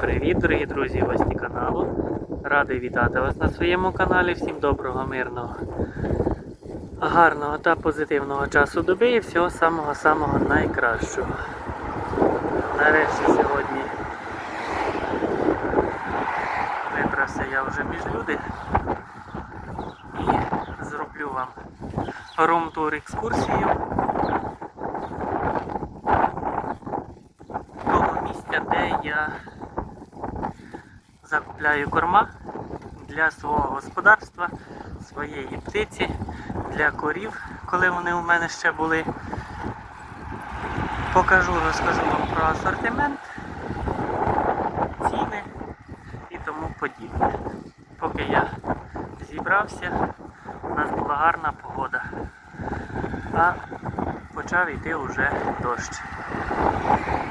привіт, дорогі друзі, гості каналу. Радий вітати вас на своєму каналі. Всім доброго, мирного, гарного та позитивного часу доби і всього самого-самого найкращого. Нарешті сьогодні вибрався я вже між люди і зроблю вам рум-тур екскурсію. того місця, де я закупляю корма для свого господарства, своєї птиці, для корів, коли вони у мене ще були. Покажу, розкажу вам про асортимент, ціни і тому подібне. Поки я зібрався, у нас була гарна погода, а почав йти уже дощ.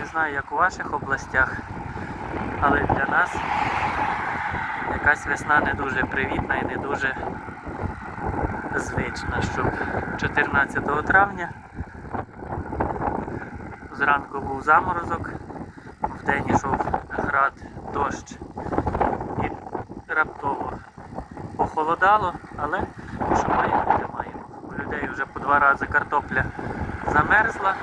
Не знаю, як у ваших областях, але для нас якась весна не дуже привітна і не дуже звична, щоб 14 травня зранку був заморозок, вдень йшов град, дощ і раптово похолодало, але що маємо, те маємо. У людей вже по два рази картопля замерзла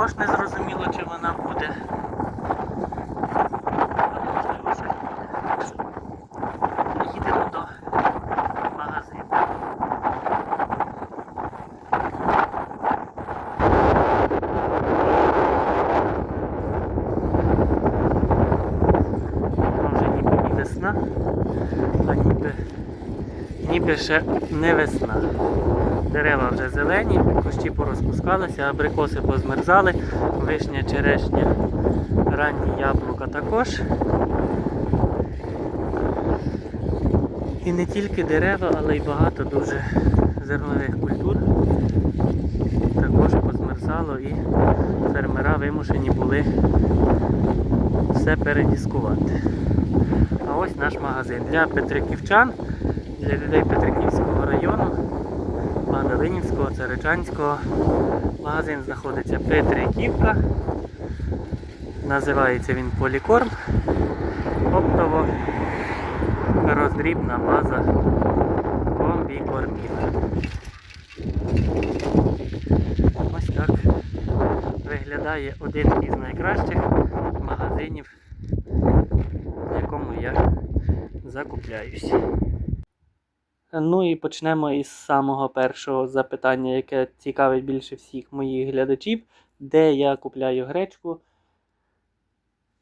Також не зрозуміло, чи вона буде. Весна, а ніби ніби ще не весна. Дерева вже зелені, кущі порозпускалися, абрикоси позмерзали, вишня, черешня, ранні яблука також. І не тільки дерева, але й багато дуже зернових культур. Також позмерзало і фермера вимушені були все передіскувати. А ось наш магазин для петриківчан для людей Петриківського району, Магдалинівського, Царичанського. Магазин знаходиться Петриківка. Називається він Полікорм. Оптово роздрібна база комбікормів. Ось так виглядає один із найкращих магазинів, в якому я закупляюсь. Ну і почнемо із самого першого запитання, яке цікавить більше всіх моїх глядачів, де я купляю гречку.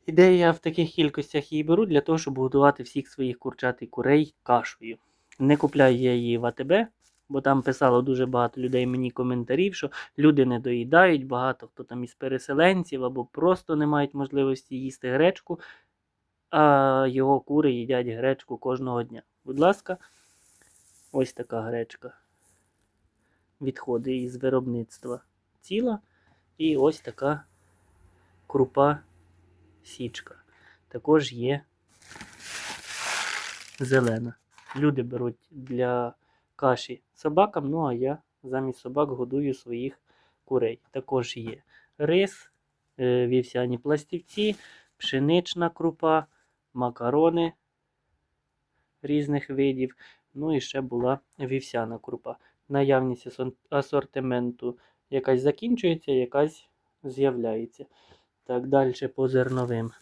І де я в таких кількостях її беру для того, щоб годувати всіх своїх курчат і курей кашею. Не купляю я її в АТБ, бо там писало дуже багато людей мені коментарів, що люди не доїдають, багато хто там із переселенців або просто не мають можливості їсти гречку, а його кури їдять гречку кожного дня. Будь ласка. Ось така гречка. Відходи із виробництва ціла. І ось така крупа січка. Також є зелена. Люди беруть для каші собакам, ну а я замість собак годую своїх курей. Також є рис, е, вівсяні пластівці, пшенична крупа, макарони різних видів. Ну і ще була вівсяна крупа. Наявність асортименту якась закінчується, якась з'являється. Так, далі по зерновим.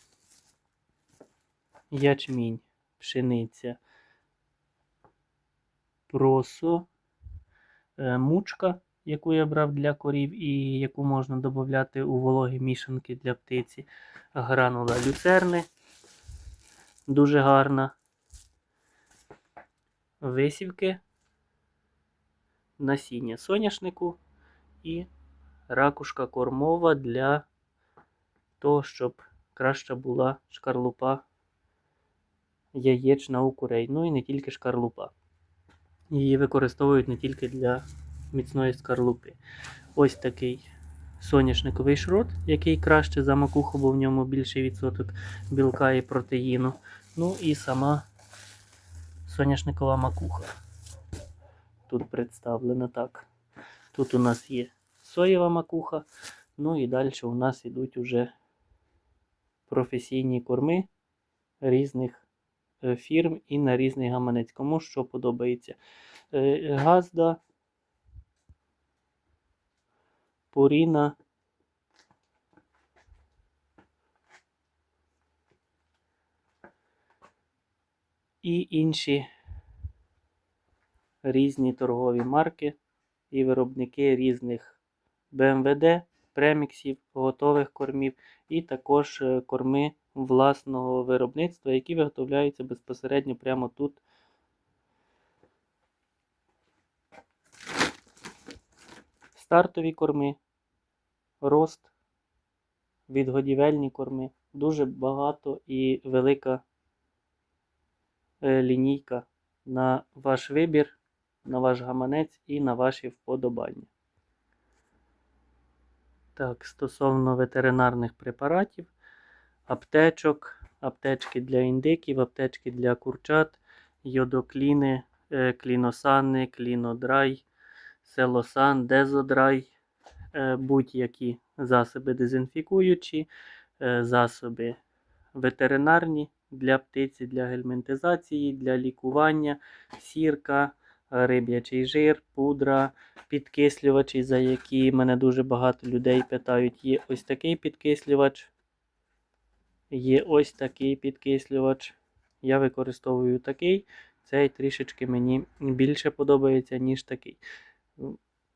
Ячмінь, пшениця, просо, е, мучка, яку я брав для корів і яку можна додати у вологі мішанки для птиці. Гранула люцерни. Дуже гарна висівки, насіння соняшнику і ракушка кормова для того, щоб краща була шкарлупа яєчна у курей. Ну і не тільки шкарлупа. Її використовують не тільки для міцної скарлупи. Ось такий соняшниковий шрот, який краще за макуху, бо в ньому більший відсоток білка і протеїну. Ну і сама соняшникова макуха. Тут представлена так. Тут у нас є соєва макуха. Ну і далі у нас йдуть уже професійні корми різних е, фірм і на різний гаманець. Кому що подобається. Е, Газда, Пуріна. І інші різні торгові марки і виробники різних БМВД, преміксів, готових кормів, і також е, корми власного виробництва, які виготовляються безпосередньо прямо тут. Стартові корми, рост, відгодівельні корми. Дуже багато і велика лінійка на ваш вибір, на ваш гаманець і на ваші вподобання. Так, стосовно ветеринарних препаратів, аптечок, аптечки для індиків, аптечки для курчат, йодокліни, е, кліносани, клінодрай, селосан, дезодрай, е, будь-які засоби дезінфікуючі, е, засоби ветеринарні для птиці, для гельмінтизації, для лікування, сірка, риб'ячий жир, пудра, підкислювачі, за які мене дуже багато людей питають. Є ось такий підкислювач. Є ось такий підкислювач. Я використовую такий. Цей трішечки мені більше подобається, ніж такий.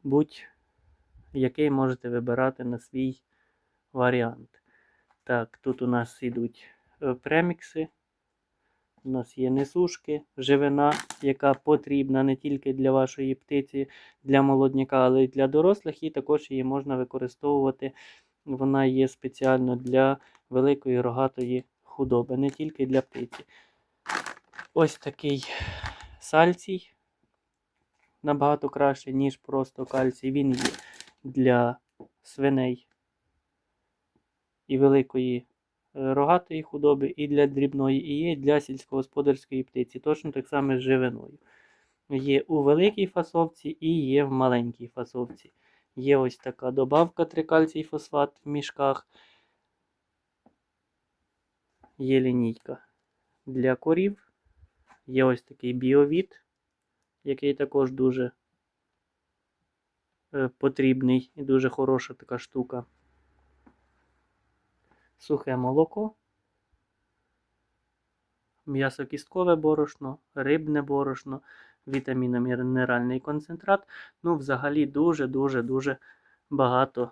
Будь-який можете вибирати на свій варіант. Так, тут у нас йдуть е, премікси. У нас є несушки, живина, яка потрібна не тільки для вашої птиці, для молодняка, але й для дорослих, і також її можна використовувати. Вона є спеціально для великої рогатої худоби, не тільки для птиці. Ось такий сальцій. Набагато краще, ніж просто кальцій. Він є для свиней і великої е, рогатої худоби, і для дрібної, і є для сільськогосподарської птиці. Точно так само з живиною. Є у великій фасовці і є в маленькій фасовці. Є ось така добавка трикальцій фосфат в мішках. Є лінійка для корів. Є ось такий біовід, який також дуже е, потрібний і дуже хороша така штука. Сухе молоко, м'ясокісткове борошно, рибне борошно, вітамінно-мінеральний концентрат. Ну, взагалі дуже-дуже-дуже багато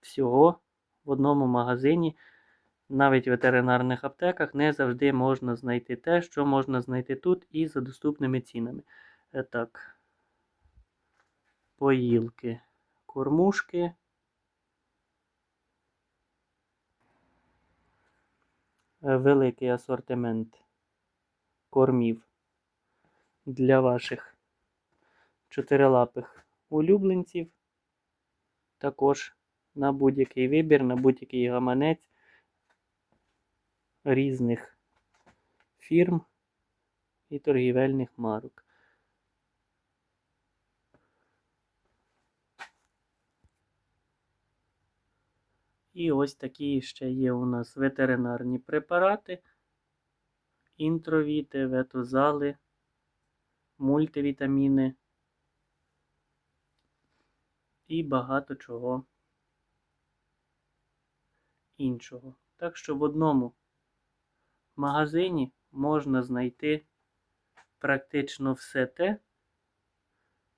всього в одному магазині. Навіть в ветеринарних аптеках не завжди можна знайти те, що можна знайти тут і за доступними цінами. Е, Так, поїлки, кормушки. Великий асортимент кормів для ваших чотирилапих улюбленців. Також на будь-який вибір, на будь-який гаманець різних фірм і торгівельних марок. І ось такі ще є у нас ветеринарні препарати, інтровіти, ветозали, мультивітаміни. І багато чого іншого. Так що в одному магазині можна знайти практично все те,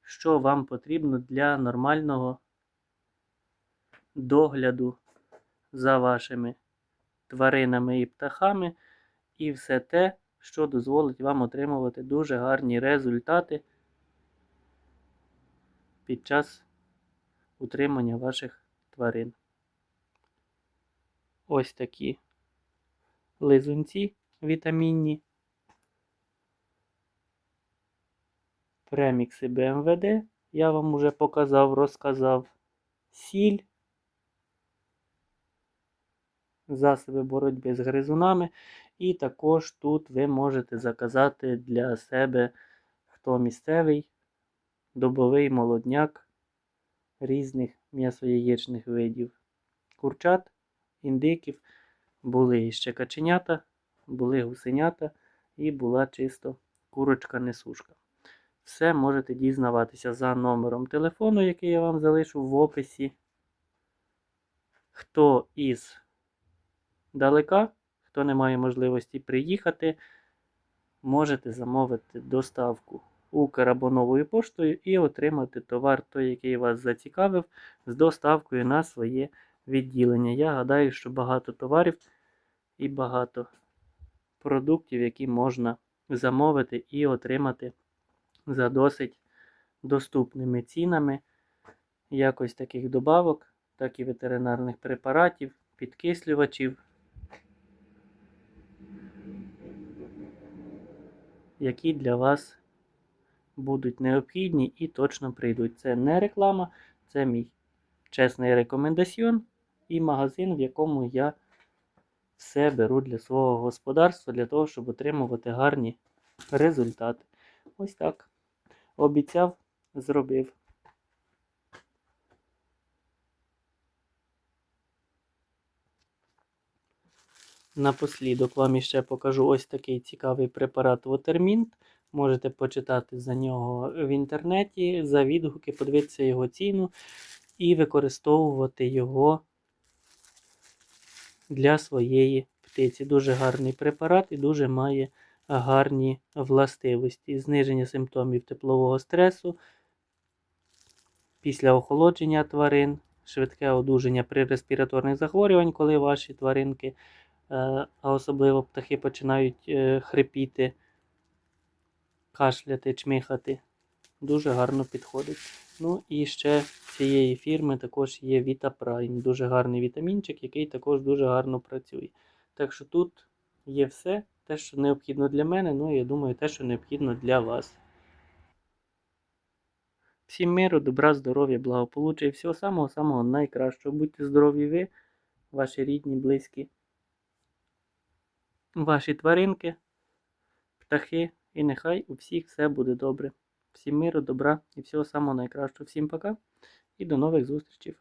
що вам потрібно для нормального догляду за вашими тваринами і птахами, і все те, що дозволить вам отримувати дуже гарні результати під час утримання ваших тварин. Ось такі лизунці вітамінні, премікси БМВД, я вам уже показав, розказав, сіль, засоби боротьби з гризунами. І також тут ви можете заказати для себе, хто місцевий, добовий молодняк різних м'ясояєчних видів. Курчат, індиків, були іще каченята, були гусенята і була чисто курочка-несушка. Все можете дізнаватися за номером телефону, який я вам залишу в описі. Хто із далека, хто не має можливості приїхати, можете замовити доставку Укр або поштою і отримати товар, той, який вас зацікавив, з доставкою на своє відділення. Я гадаю, що багато товарів і багато продуктів, які можна замовити і отримати за досить доступними цінами. Якось таких добавок, так і ветеринарних препаратів, підкислювачів. Які для вас будуть необхідні і точно прийдуть. Це не реклама, це мій чесний рекомендаціон і магазин, в якому я все беру для свого господарства, для того, щоб отримувати гарні результати. Ось так. Обіцяв, зробив. Напослідок вам іще покажу ось такий цікавий препарат Watermint. Можете почитати за нього в інтернеті, за відгуки, подивитися його ціну і використовувати його для своєї птиці. Дуже гарний препарат і дуже має гарні властивості. Зниження симптомів теплового стресу після охолодження тварин, швидке одужання при респіраторних захворювань, коли ваші тваринки, а особливо птахи починають е, хрипіти, кашляти, чмихати. Дуже гарно підходить. Ну і ще цієї фірми також є Vita Prime. Дуже гарний вітамінчик, який також дуже гарно працює. Так що тут є все, те, що необхідно для мене, ну і я думаю, те, що необхідно для вас. Всім миру, добра, здоров'я, благополуччя і всього самого-самого найкращого. Будьте здорові ви, ваші рідні, близькі, ваші тваринки, птахи, і нехай у всіх все буде добре. Всім миру, добра і всього самого найкращого. Всім пока і до нових зустрічей.